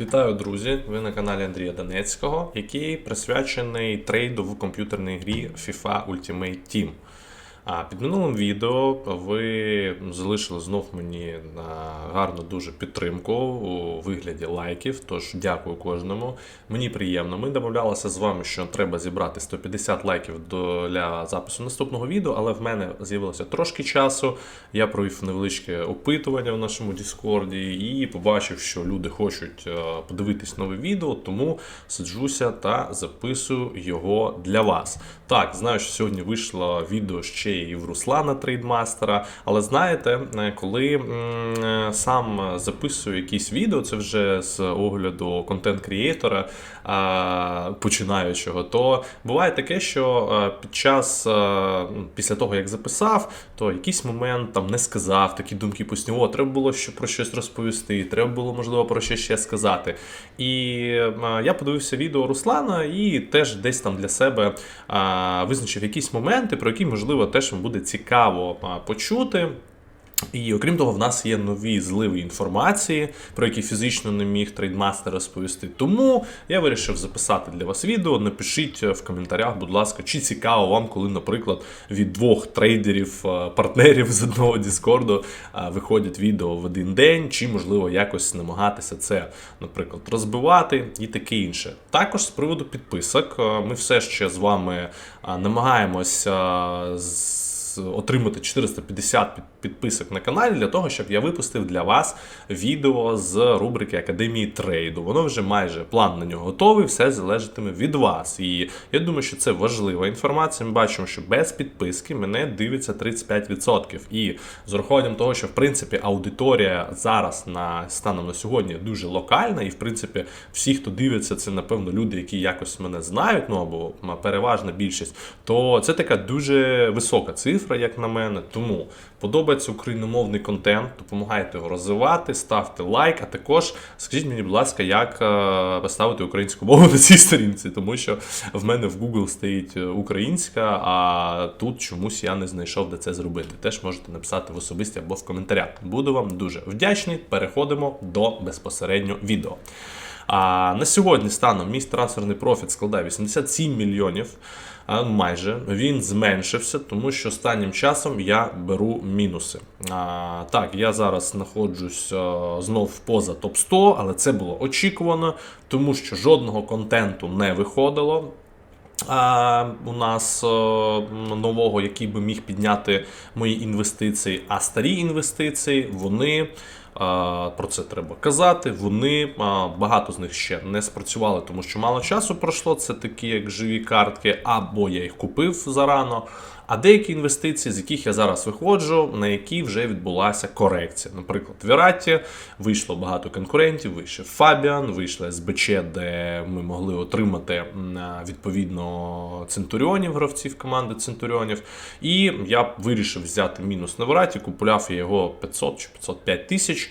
Вітаю, друзі! Ви на каналі Андрія Донецького, який присвячений трейду в комп'ютерній грі FIFA Ultimate Team. А під минулим відео ви залишили знов мені а, гарну дуже підтримку у вигляді лайків. Тож дякую кожному. Мені приємно. Ми домовлялися з вами, що треба зібрати 150 лайків для запису наступного відео, але в мене з'явилося трошки часу. Я провів невеличке опитування в нашому Діскорді і побачив, що люди хочуть е, подивитись нове відео, тому сиджуся та записую його для вас. Так, знаю, що сьогодні вийшло відео ще і в Руслана Трейдмастера, але знаєте, е, коли е, сам записую якісь відео, це вже з огляду контент-крієтора починаючого, то буває таке, що е, під час після того, як записав, то якийсь момент там не сказав, такі думки постійно, о, треба було що про щось розповісти, треба було, можливо, про щось ще сказати. І я подивився відео Руслана і теж десь там для себе визначив якісь моменти, про які, можливо, теж вам буде цікаво почути. І окрім того, в нас є нові зливи інформації, про які фізично не міг трейдмастер розповісти. Тому я вирішив записати для вас відео. Напишіть в коментарях, будь ласка, чи цікаво вам, коли, наприклад, від двох трейдерів, е, партнерів з одного Діскорду е, виходять відео в один день, чи можливо якось намагатися це, наприклад, розбивати і таке інше. Також з приводу підписок, е, ми все ще з вами е, намагаємося отримати 450 під- підписок на каналі для того, щоб я випустив для вас відео з рубрики Академії трейду. Воно вже майже план на нього готовий, все залежатиме від вас. І я думаю, що це важлива інформація. Ми бачимо, що без підписки мене дивиться 35%. І з урахуванням того, що в принципі аудиторія зараз на станом на сьогодні дуже локальна, і в принципі всі, хто дивиться, це напевно люди, які якось мене знають, ну або переважна більшість, то це така дуже висока цифра, як на мене. Тому подобається україномовний контент, допомагайте його розвивати, ставте лайк, а також скажіть мені, будь ласка, як е, поставити українську мову на цій сторінці, тому що в мене в Google стоїть е, українська, а тут чомусь я не знайшов, де це зробити. Теж можете написати в особисті або в коментарях. Буду вам дуже вдячний. Переходимо до безпосередньо відео. А на сьогодні станом мій трансферний профіт складає 87 мільйонів. Майже він зменшився, тому що останнім часом я беру мінуси. А, так, я зараз знаходжусь а, знов поза топ 100, але це було очікувано, тому що жодного контенту не виходило. А, у нас нового, який би міг підняти мої інвестиції, а старі інвестиції, вони. Про це треба казати. Вони багато з них ще не спрацювали, тому що мало часу пройшло. Це такі як живі картки, або я їх купив зарано. А деякі інвестиції, з яких я зараз виходжу, на які вже відбулася корекція. Наприклад, в Віраті вийшло багато конкурентів, вийшов Фабіан, вийшла СБЧ, де ми могли отримати відповідно центуріонів, гравців команди Центуріонів. І я вирішив взяти мінус на Віраті, купував я його 500 чи 505 тисяч.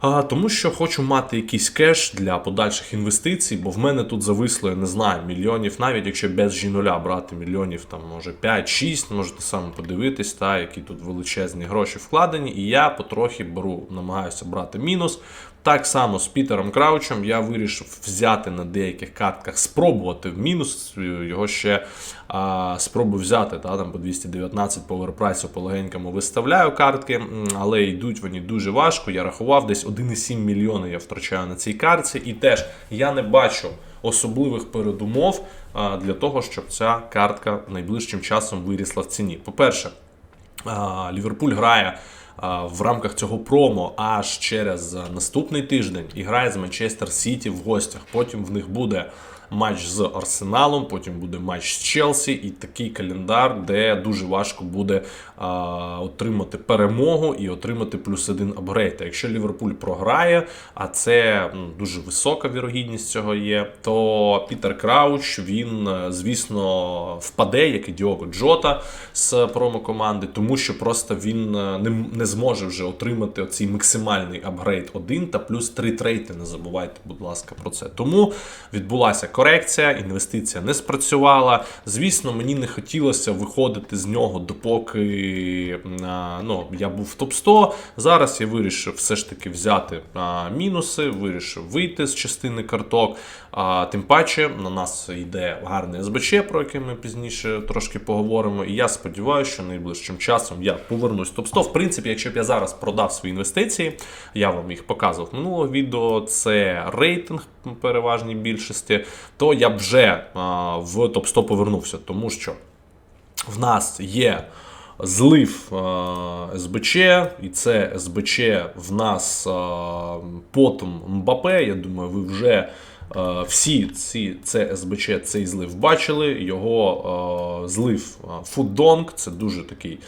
А, тому що хочу мати якийсь кеш для подальших інвестицій, бо в мене тут зависло, я не знаю, мільйонів, навіть якщо без жінуля брати мільйонів, там може 5-6, можете саме подивитись, та, які тут величезні гроші вкладені. І я потрохи беру, намагаюся брати мінус. Так само з Пітером Краучем я вирішив взяти на деяких картках, спробувати в мінус його ще а, спробую взяти та, там, по 219 по оверпрайсу по легенькому виставляю картки, але йдуть вони дуже важко. Я рахував, десь 1,7 мільйони я втрачаю на цій картці. І теж я не бачу особливих передумов а, для того, щоб ця картка найближчим часом вирісла в ціні. По-перше, Ліверпуль грає в рамках цього промо аж через наступний тиждень і грає з Манчестер Сіті в гостях. Потім в них буде матч з Арсеналом, потім буде матч з Челсі, і такий календар, де дуже важко буде а, отримати перемогу і отримати плюс один апгрейд. А якщо Ліверпуль програє, а це м, дуже висока вірогідність цього є, то Пітер Крауч він, е, звісно, впаде, як і Діого Джота з промо-команди, тому що просто він е, не, не зможе вже отримати оцей максимальний апгрейд 1 та плюс 3 трейти. Не забувайте, будь ласка, про це. Тому відбулася корекція, інвестиція не спрацювала. Звісно, мені не хотілося виходити з нього, допоки ну, я був в топ-100. Зараз я вирішив все ж таки взяти мінуси, вирішив вийти з частини карток. А, тим паче на нас йде гарний СБЧ, про який ми пізніше трошки поговоримо. І я сподіваюся, що найближчим часом я повернусь в топ-100. В принципі, якщо б я зараз продав свої інвестиції, я вам їх показував минулого відео. Це рейтинг переважній більшості, то я б вже а, в топ-100 повернувся, тому що в нас є злив е, СБЧ, і це СБЧ в нас е, потом Мбапе. Я думаю, ви вже е, всі ці це СБЧ, цей злив бачили. Його е, злив Фуддонг, це дуже такий.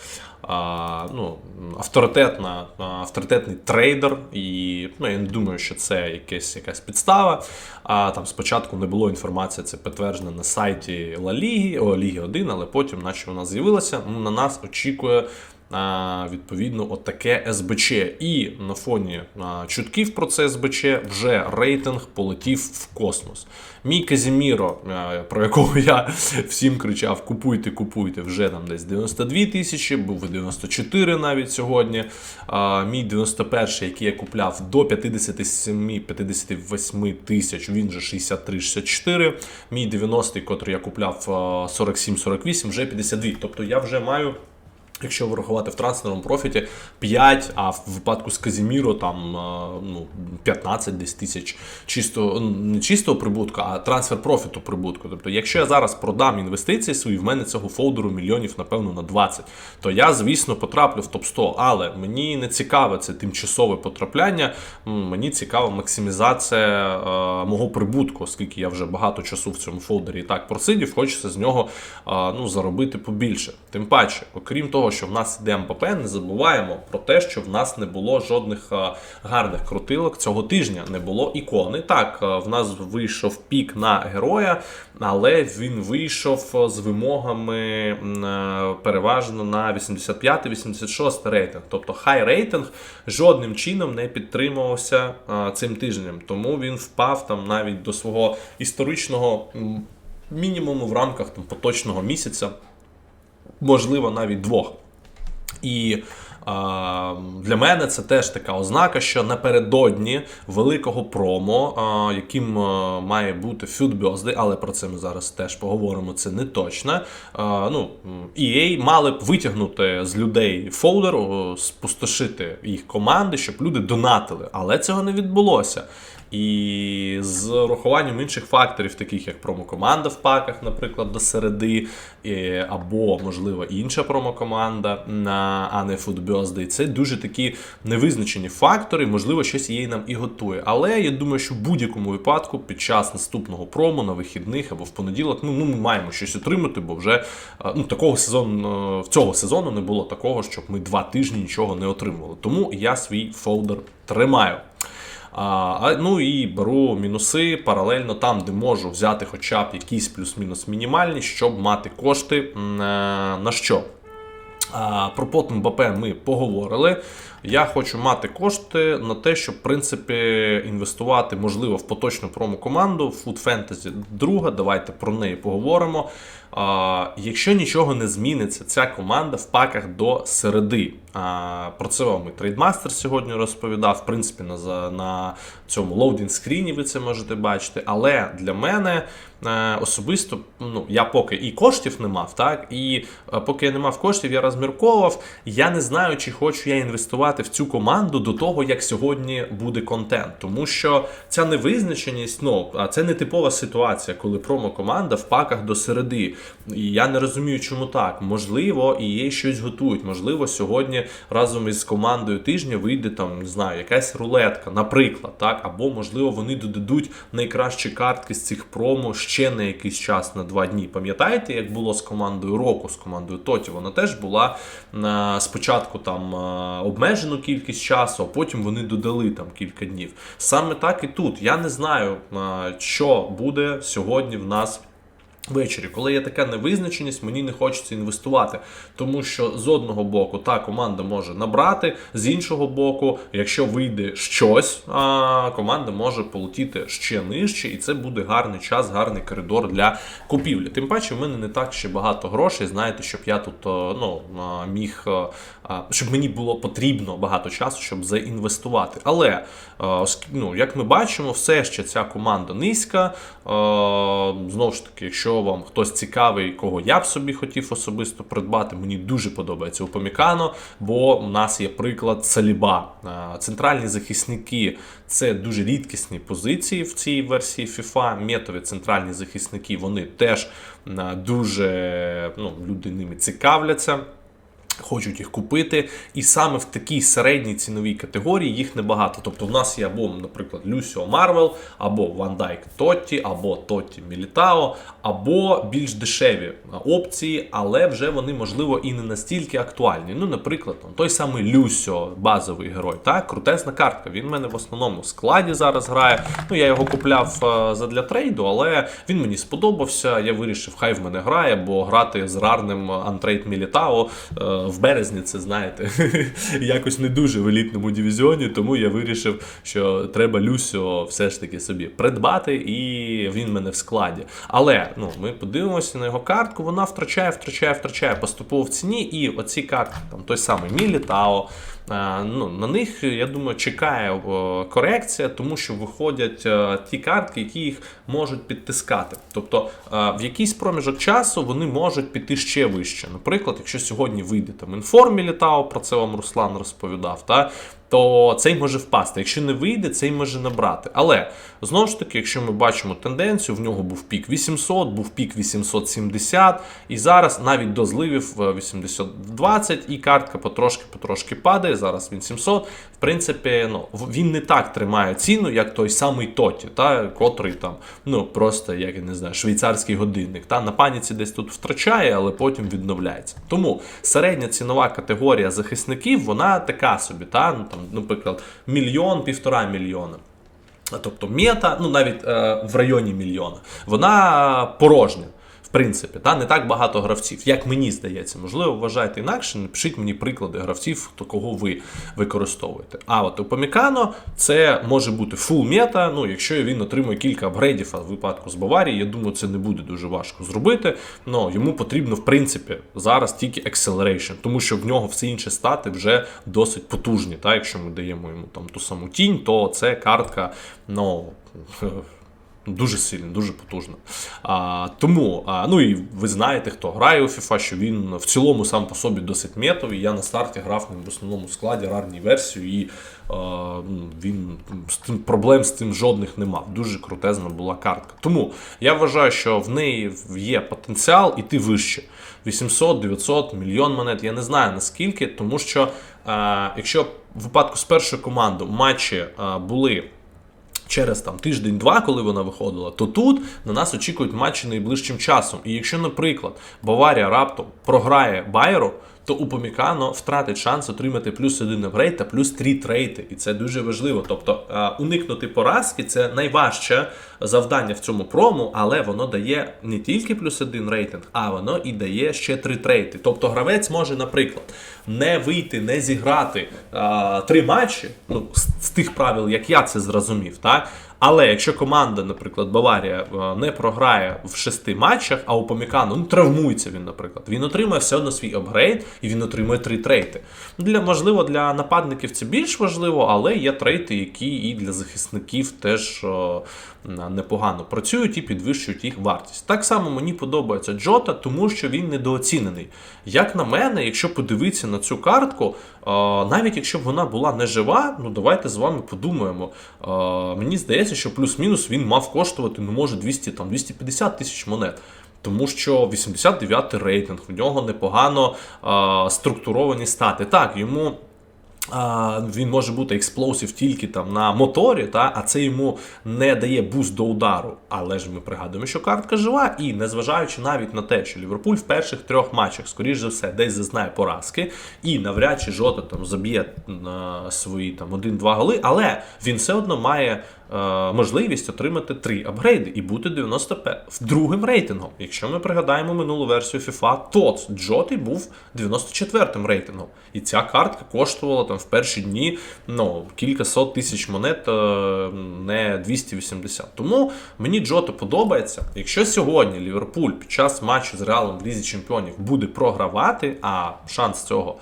Ну, авторитетна, авторитетний трейдер, і ну, я не думаю, що це якась, якась підстава. А там спочатку не було інформації, це підтверджено на сайті Ла Ліги, о, Ліги 1, але потім, наче вона з'явилася, ну, на нас очікує. Відповідно, от таке СБЧ. І на фоні чутків про це СБЧ вже рейтинг полетів в космос. Мій Казіміро, про якого я всім кричав: купуйте, купуйте, вже там десь 92 тисячі, був 94 навіть сьогодні. Мій 91, який я купляв до 57-58 тисяч, він же 63-64. Мій 90, котрий я купляв 47-48, вже 52. Тобто я вже маю. Якщо врахувати в трансферному профіті 5, а в випадку з Казіміро там е, ну, 15 десь тисяч чисто не чистого прибутку, а трансфер профіту прибутку. Тобто, якщо я зараз продам інвестиції свої, в мене цього фолдеру мільйонів, напевно, на 20, то я, звісно, потраплю в топ-100. Але мені не цікаве це тимчасове потрапляння. Мені цікава максимізація е, мого прибутку, оскільки я вже багато часу в цьому фолдері і так просидів, хочеться з нього е, ну, заробити побільше. Тим паче, окрім того, що в нас іде МПП, не забуваємо про те, що в нас не було жодних е, гарних крутилок цього тижня. Не було ікони. Так, е, в нас вийшов пік на героя, але він вийшов е, з вимогами переважно на 85-86 рейтинг. Тобто хай рейтинг жодним чином не підтримувався цим тижнем. Тому він впав там навіть до свого історичного мінімуму в рамках там поточного місяця можливо, навіть двох. І а, для мене це теж така ознака, що напередодні великого промо, а, яким а, має бути Birthday, але про це ми зараз теж поговоримо. Це не точно. А, ну, EA мали б витягнути з людей фолдер, спустошити їх команди, щоб люди донатили, але цього не відбулося. І з урахуванням інших факторів, таких як промокоманда в паках, наприклад, до середи, е, або, можливо, інша промокоманда, на- а не це дуже такі невизначені фактори, можливо, щось її нам і готує. Але я думаю, що в будь-якому випадку під час наступного промо на вихідних або в понеділок, ну, ну ми маємо щось отримати, бо вже е, ну, такого сезону, в цього сезону не було такого, щоб ми два тижні нічого не отримували. Тому я свій фолдер тримаю. А, ну і беру мінуси паралельно там, де можу взяти хоча б якісь плюс-мінус мінімальні, щоб мати кошти е, на що. Про пот МБП ми поговорили. Я хочу мати кошти на те, щоб в принципі інвестувати, можливо, в поточну промо-команду Food Fantasy друга. Давайте про неї поговоримо. А, Якщо нічого не зміниться, ця команда в паках до середи. А, Про це вам і трейдмастер сьогодні розповідав. В принципі, на, на цьому лоудінг скріні ви це можете бачити. Але для мене е, особисто ну, я поки і коштів не мав, так і е, поки я не мав коштів, я розмірковував. Я не знаю, чи хочу я інвестувати в цю команду до того, як сьогодні буде контент. Тому що ця невизначеність, ну це не типова ситуація, коли промо-команда в паках до середи. І я не розумію, чому так. Можливо, і їй щось готують. Можливо, сьогодні разом із командою тижня вийде там, не знаю, якась рулетка, наприклад, так, або можливо вони додадуть найкращі картки з цих промо ще на якийсь час на два дні. Пам'ятаєте, як було з командою Року, з командою Тоті? Вона теж була на спочатку там е, обмежену кількість часу, а потім вони додали там кілька днів. Саме так і тут. Я не знаю, е, що буде сьогодні в нас Ввечері, коли є така невизначеність, мені не хочеться інвестувати, тому що з одного боку та команда може набрати, з іншого боку, якщо вийде щось, а команда може полетіти ще нижче, і це буде гарний час, гарний коридор для купівлі. Тим паче, в мене не так ще багато грошей. Знаєте, щоб я тут е, ну міг, е, щоб мені було потрібно багато часу, щоб заінвестувати. Але е, ну, як ми бачимо, все ще ця команда низька. Е, Знову ж таки, якщо вам хтось цікавий, кого я б собі хотів особисто придбати, мені дуже подобається Упомікано, бо у нас є приклад Саліба. Центральні захисники це дуже рідкісні позиції в цій версії FIFA. Метові центральні захисники вони теж дуже ну, люди ними цікавляться. Хочуть їх купити, і саме в такій середній ціновій категорії їх небагато. Тобто в нас є або, наприклад, Люсіо Марвел, або Ван Дайк Тотті, або Тотті Мілітао, або більш дешеві опції, але вже вони, можливо, і не настільки актуальні. Ну, наприклад, там, той самий Люсіо, базовий герой, так, крутезна картка. Він в мене в основному в складі зараз грає. Ну, я його купляв е, задля трейду, але він мені сподобався. Я вирішив, хай в мене грає, бо грати з рарним антрейд Мілітао в березні, це знаєте, якось не дуже в елітному дивізіоні, тому я вирішив, що треба Люсіо все ж таки собі придбати, і він мене в складі. Але ну, ми подивимося на його картку, вона втрачає, втрачає, втрачає поступово в ціні, і оці картки, там той самий Мілітао. Е, Ну, на них, я думаю, чекає е, корекція, тому що виходять е, ті картки, які їх можуть підтискати. Тобто в якийсь проміжок часу вони можуть піти ще вище. Наприклад, якщо сьогодні вийде там інформі літав, про це вам Руслан розповідав, та, то цей може впасти. Якщо не вийде, цей може набрати. Але знову ж таки, якщо ми бачимо тенденцію, в нього був пік 800, був пік 870, і зараз навіть до зливів е, 820, і картка потрошки-потрошки падає. Зараз він 700. В принципі, ну він не так тримає ціну, як той самий Тоті, та котрий там, ну просто як я не знаю, швейцарський годинник. Та на паніці десь тут втрачає, але потім відновляється. Тому середня цінова категорія захисників, вона така собі, та ну там, наприклад, мільйон, півтора мільйона. Тобто мета, ну навіть е, в районі мільйона, вона порожня. Принципі, та не так багато гравців, як мені здається. Можливо, вважаєте інакше. Напишіть мені приклади гравців, хто кого ви використовуєте. А от у Помікано це може бути фул мета. Ну, якщо він отримує кілька апгрейдів, а в випадку з Баварії, я думаю, це не буде дуже важко зробити. Ну йому потрібно, в принципі, зараз тільки acceleration, тому що в нього всі інші стати вже досить потужні. Та якщо ми даємо йому там ту саму тінь, то це картка, ну. Дуже сильно, дуже потужно. А, тому, а, ну і ви знаєте, хто грає у FIFA, що він в цілому сам по собі досить метовий. Я на старті грав ним в основному складі рарній версію, і а, він з тим проблем з цим жодних не мав. Дуже крутезна була картка. Тому я вважаю, що в неї є потенціал іти вище. 800, 900, мільйон монет. Я не знаю наскільки, тому що а, якщо в випадку з першою командою матчі а, були через там тиждень-два, коли вона виходила, то тут на нас очікують матчі найближчим часом. І якщо, наприклад, Баварія раптом програє Байеру, то Упомікано втратить шанс отримати плюс один апгрейд та плюс три трейти. І це дуже важливо. Тобто е, уникнути поразки це найважче завдання в цьому прому, але воно дає не тільки плюс один рейтинг, а воно і дає ще три трейти. Тобто гравець може, наприклад, не вийти, не зіграти е, три матчі, ну з, з тих правил, як я це зрозумів, так. Але якщо команда, наприклад, Баварія е, не програє в шести матчах, а у Помікану ну, травмується він, наприклад, він отримає все одно свій апгрейд і він отримує три трейти. Для можливо, для нападників це більш важливо, але є трейти, які і для захисників теж е, непогано працюють і підвищують їх вартість. Так само мені подобається Джота, тому що він недооцінений. Як на мене, якщо подивитися на цю картку, е, навіть якщо б вона була не жива, ну давайте з вами подумаємо. Е, Мені здається, що плюс-мінус він мав коштувати, ну може 200 там 250 тисяч монет. Тому що 89 рейтинг, в нього непогано е, структуровані стати. Так, йому а, він може бути експлосив тільки там на моторі, та, а це йому не дає буст до удару. Але ж ми пригадуємо, що картка жива, і незважаючи навіть на те, що Ліверпуль в перших трьох матчах, скоріш за все, десь зазнає поразки, і навряд чи Жота там заб'є свої там один-два голи, але він все одно має можливість отримати три апгрейди і бути 95 другим рейтингом. Якщо ми пригадаємо минулу версію FIFA, то Джоти був 94-м рейтингом. І ця картка коштувала там в перші дні ну, кілька сот тисяч монет, е, не 280. Тому мені Джота подобається. Якщо сьогодні Ліверпуль під час матчу з Реалом в Лізі Чемпіонів буде програвати, а шанс цього.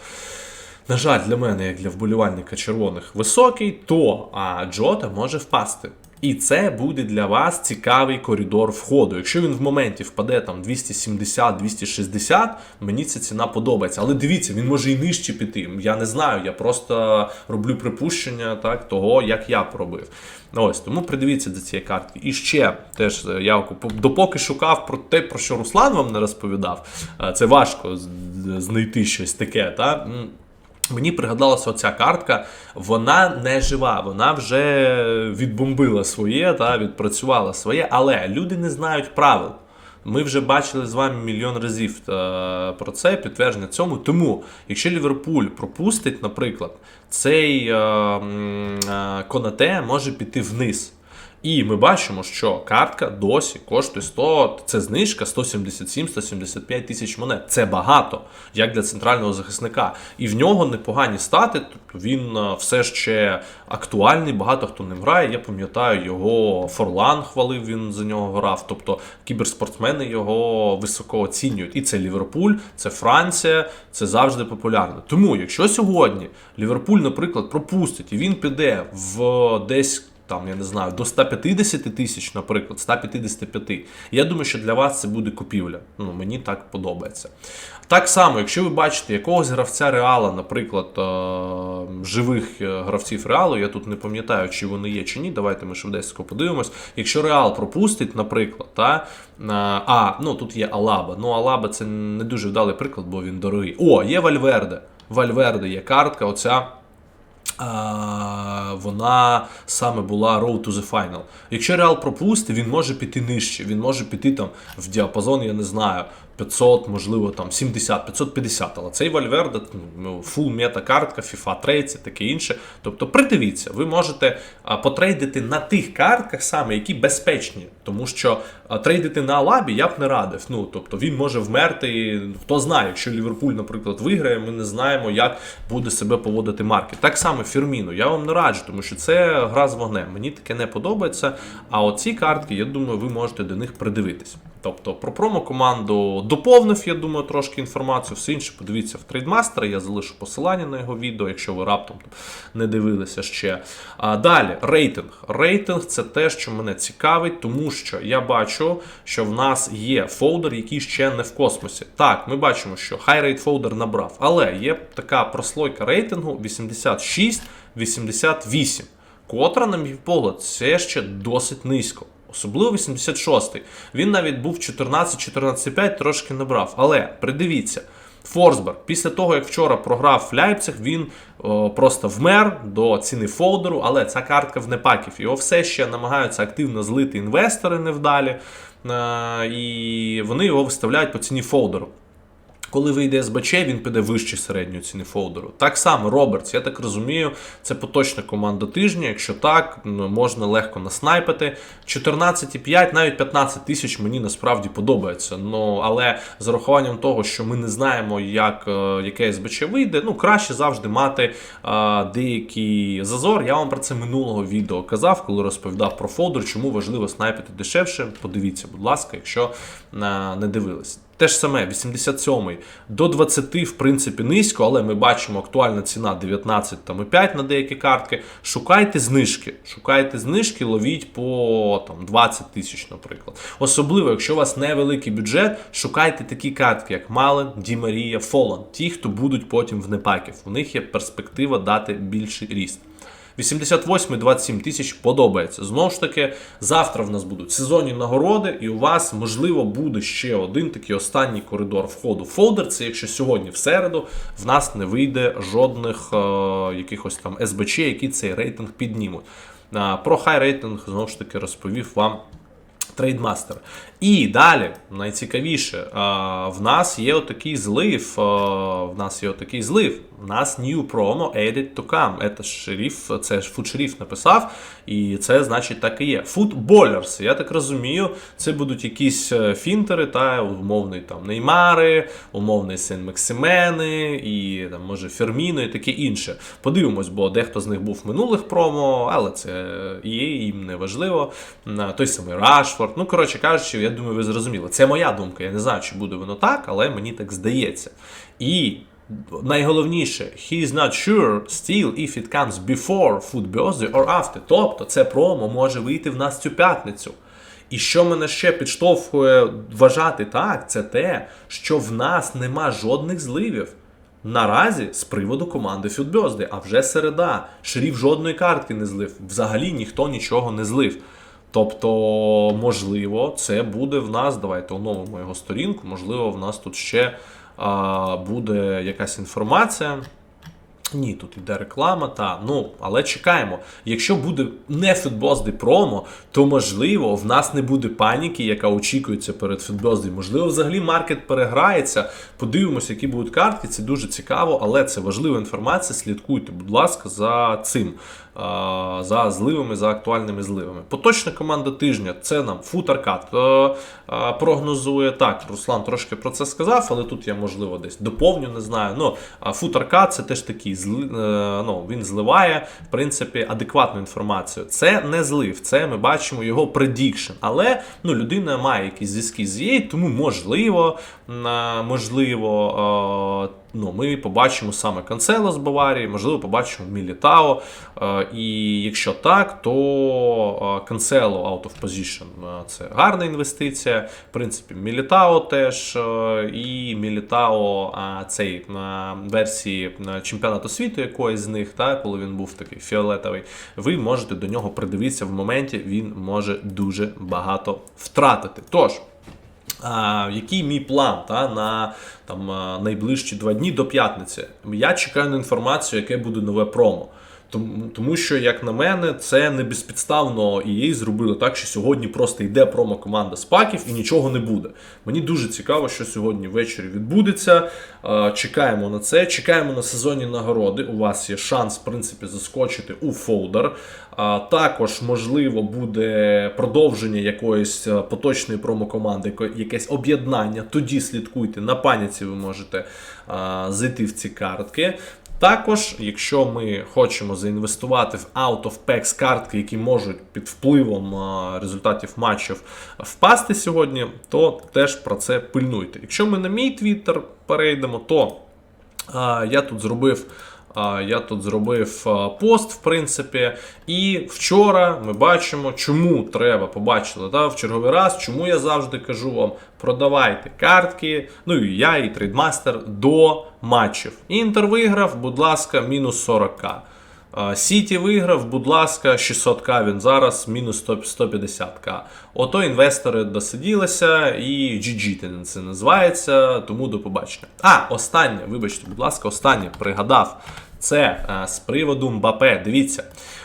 На жаль, для мене, як для вболівальника червоних, високий, то а Джота може впасти. І це буде для вас цікавий коридор входу. Якщо він в моменті впаде там 270-260, мені ця ціна подобається. Але дивіться, він може і нижче піти. Я не знаю, я просто роблю припущення так, того, як я поробив. Ось тому придивіться до цієї картки. І ще теж е, я допоки шукав про те, про що Руслан вам не розповідав. е, Це важко знайти щось таке. Та? Мені пригадалася оця картка, вона не жива, вона вже відбомбила своє, та, відпрацювала своє, але люди не знають правил. Ми вже бачили з вами мільйон разів про це, підтвердження цьому. Тому, якщо Ліверпуль пропустить, наприклад, цей е, е, Конате може піти вниз. І ми бачимо, що картка досі коштує 100, це знижка 177-175 тисяч монет. Це багато, як для центрального захисника. І в нього непогані стати. Тобто він е, все ще актуальний, багато хто ним грає. Я пам'ятаю, його Форлан хвалив, він за нього грав. Тобто кіберспортсмени його високо оцінюють. І це Ліверпуль, це Франція, це завжди популярно. Тому, якщо сьогодні Ліверпуль, наприклад, пропустить і він піде в десь там, я не знаю, до 150 тисяч, наприклад, 155. Я думаю, що для вас це буде купівля. Ну, мені так подобається. Так само, якщо ви бачите якогось гравця Реала, наприклад, е- живих е, гравців Реалу, я тут не пам'ятаю, чи вони є чи ні. Давайте ми швидесенько подивимось. Якщо Реал пропустить, наприклад, та, е, а, ну тут є Алаба. Ну, Алаба це не дуже вдалий приклад, бо він дорогий. О, є Вальверде. Вальверде є картка, оця. Вона саме була Road to the Final. Якщо Реал пропустить, він може піти нижче, він може піти там в діапазон, я не знаю, 500, можливо, там 70, 550. Але цей Вальверде, ну, фул мета картка, FIFA 30, таке інше. Тобто придивіться, ви можете потрейдити на тих картках саме, які безпечні. Тому що трейдити на Алабі я б не радив. Ну, тобто він може вмерти. і Хто знає, якщо Ліверпуль, наприклад, виграє, ми не знаємо, як буде себе поводити маркет. Так само Фірміно, я вам не раджу, тому що це гра з вогнем. Мені таке не подобається. А оці картки, я думаю, ви можете до них придивитись. Тобто про промо-команду доповнив, я думаю, трошки інформацію. Все інше подивіться в трейдмастера. Я залишу посилання на його відео, якщо ви раптом не дивилися ще. А далі, рейтинг. Рейтинг це те, що мене цікавить, тому що я бачу, що в нас є фолдер, який ще не в космосі. Так, ми бачимо, що хай-рейт фолдер набрав, але є така прослойка рейтингу 86-88, котра, на мій погляд, це ще досить низько. Особливо 86-й. Він навіть був 14-14,5, трошки набрав. Але придивіться, Форсберг, після того, як вчора програв в Ляйпцях, він о, просто вмер до ціни фолдеру, але ця картка в непаків. Його все ще намагаються активно злити інвестори невдалі, е, і вони його виставляють по ціні фолдеру. Коли вийде СБЧ, він піде вище середньої ціни фолдеру. Так само Робертс, я так розумію, це поточна команда тижня. Якщо так, можна легко наснайпити. 14,5, навіть 15 тисяч мені насправді подобається. Ну, але з урахуванням того, що ми не знаємо, як, е, яке СБЧ вийде, ну краще завжди мати а, деякий зазор. Я вам про це минулого відео казав, коли розповідав про фолдер, чому важливо снайпити дешевше. Подивіться, будь ласка, якщо а, не дивились. Те ж саме, 87-й до 20, в принципі, низько, але ми бачимо актуальна ціна 19,5 на деякі картки. Шукайте знижки. Шукайте знижки, ловіть по там, 20 тисяч, наприклад. Особливо, якщо у вас невеликий бюджет, шукайте такі картки, як Мален, Ді Марія, Фолан. Ті, хто будуть потім в непаків. У них є перспектива дати більший ріст. 88 27 тисяч подобається. Знову ж таки, завтра в нас будуть сезонні нагороди, і у вас, можливо, буде ще один такий останній коридор входу. Фолдер це якщо сьогодні в середу в нас не вийде жодних е, якихось там СБЧ, які цей рейтинг піднімуть. Е, про хай рейтинг знову ж таки розповів вам. Трейдмастер. І далі, найцікавіше, в нас є отакий злив. В нас є отакий злив Нас new promo added to come. Це ж шериф, це ж фудшериф написав, і це значить так і є. Footballers, я так розумію, це будуть якісь е, фінтери, та умовний там Неймари, умовний син Максимени, і там може Ферміно і таке інше. Подивимось, бо дехто з них був минулих промо, але це є, їм не важливо. Той самий Рашфорд. Ну, коротше кажучи, я думаю, ви зрозуміли. Це моя думка. Я не знаю, чи буде воно так, але мені так здається. І найголовніше, he is not sure still if it comes before food birthday or after. Тобто це промо може вийти в нас цю п'ятницю. І що мене ще підштовхує вважати так, це те, що в нас нема жодних зливів. Наразі з приводу команди Фюдбьозди, а вже середа. Шриф жодної картки не злив. Взагалі ніхто нічого не злив. Тобто, можливо, це буде в нас. Давайте оновимо його сторінку. Можливо, в нас тут ще буде якась інформація. Ні, тут іде реклама, та ну, але чекаємо. Якщо буде не футбозди промо, то можливо в нас не буде паніки, яка очікується перед футбозди. Можливо, взагалі маркет переграється. Подивимося, які будуть картки. Це дуже цікаво, але це важлива інформація. Слідкуйте, будь ласка, за цим. За зливами, за актуальними зливами. Поточна команда тижня це нам футеркат прогнозує. Так, Руслан трошки про це сказав, але тут я, можливо, десь доповню, не знаю. Ну, футеркат це теж такий е, ну, він зливає, в принципі, адекватну інформацію. Це не злив, це ми бачимо його предікшн. Але ну, людина має якісь зв'язки з її, тому можливо, е, можливо. е, Ну, ми побачимо саме Канцело з Баварії, можливо, побачимо Мілітао. І якщо так, то Канцело out of position це гарна інвестиція. В принципі, Мілітао теж і Мілітао цей е, версії чемпіонату світу, якоїсь з них, та, коли він був такий фіолетовий, ви можете до нього придивитися в моменті, він може дуже багато втратити. Тож. А, який мій план та, на там, найближчі два дні до п'ятниці? Я чекаю на інформацію, яке буде нове промо. Тому, що, як на мене, це не безпідставно EA зробили так, що сьогодні просто йде промо-команда з паків і нічого не буде. Мені дуже цікаво, що сьогодні ввечері відбудеться. Чекаємо на це. Чекаємо на сезонні нагороди. У вас є шанс, в принципі, заскочити у фолдер. Також, можливо, буде продовження якоїсь е, поточної промо-команди, якесь об'єднання. Тоді слідкуйте на паніці, ви можете зайти в ці картки. Також, якщо ми хочемо заінвестувати в out of packs картки, які можуть під впливом результатів матчів впасти сьогодні, то теж про це пильнуйте. Якщо ми на мій твіттер перейдемо, то я тут зробив. Я тут зробив пост, в принципі, і вчора ми бачимо, чому треба побачили да, в черговий раз, чому я завжди кажу вам, продавайте картки, ну і я, і трейдмастер до матчів. Інтер виграв, будь ласка, мінус 40к. Сіті виграв, будь ласка, 600к, він зараз мінус 150к. Ото інвестори досиділися і GG це називається, тому до побачення. А, останнє, вибачте, будь ласка, останнє пригадав. Це а, з приводу Мбапе. Дивіться.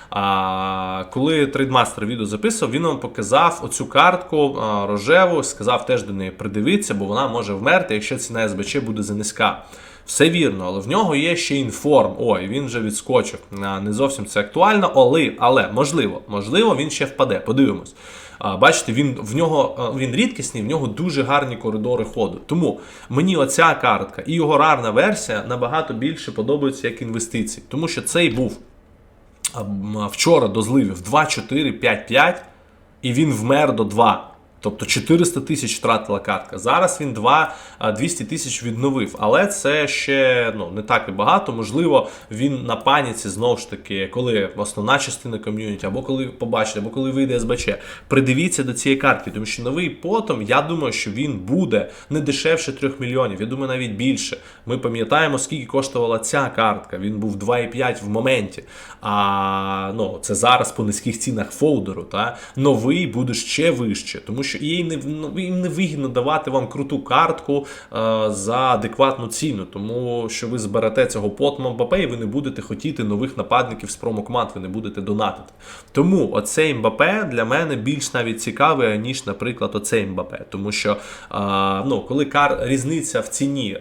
А, коли трейдмастер відео записував, він вам показав оцю картку а, рожеву, сказав теж до неї придивитися, бо вона може вмерти, якщо ціна СБЧ буде занизька. Все вірно, але в нього є ще інформ. Ой, він вже відскочив. Не зовсім це актуально, але, але можливо, можливо, він ще впаде. Подивимось. Бачите, він в нього він рідкісний, в нього дуже гарні коридори ходу. Тому мені оця картка і його рарна версія набагато більше подобаються як інвестиції, тому що цей був вчора до зливів 2, 4, 5, 5, і він вмер до 2. Тобто 400 тисяч втратила картка. Зараз він 2 200 тисяч відновив. Але це ще ну, не так і багато. Можливо, він на паніці знову ж таки, коли основна частина ком'юніті, або коли побачите, або коли вийде СБЧ, придивіться до цієї картки, тому що новий потом, я думаю, що він буде не дешевше 3 мільйонів. Я думаю, навіть більше. Ми пам'ятаємо, скільки коштувала ця картка. Він був 2,5 в моменті. А ну, це зараз по низьких цінах фолдеру. Та? Новий буде ще вище, тому що їй не ну, їм не вигідно давати вам круту картку е, за адекватну ціну, тому що ви зберете цього потма Мбапе і ви не будете хотіти нових нападників з промокоманд, ви не будете донатити. Тому оцей Мбапе для мене більш навіть цікавий, ніж, наприклад, оцей Мбапе. Тому що е, ну, коли кар різниця в ціні е,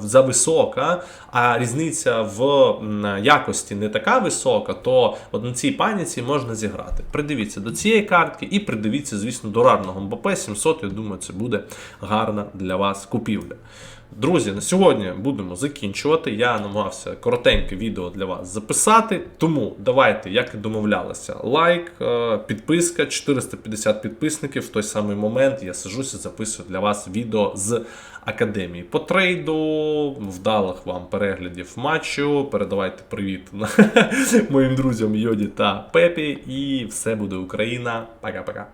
зависока, а різниця в якості не така висока, то на цій паніці можна зіграти. Придивіться до цієї картки і придивіться, звісно, до рарного Мбапе 700. Я думаю, це буде гарна для вас купівля. Друзі, на сьогодні будемо закінчувати. Я намагався коротеньке відео для вас записати. Тому давайте, як і домовлялися, лайк, е, підписка, 450 підписників. В той самий момент я сижуся, записую для вас відео з академії по трейду. Вдалих вам переглядів матчу. Передавайте привіт моїм друзям Йоді та Пепі. І все буде Україна. Пока-пока.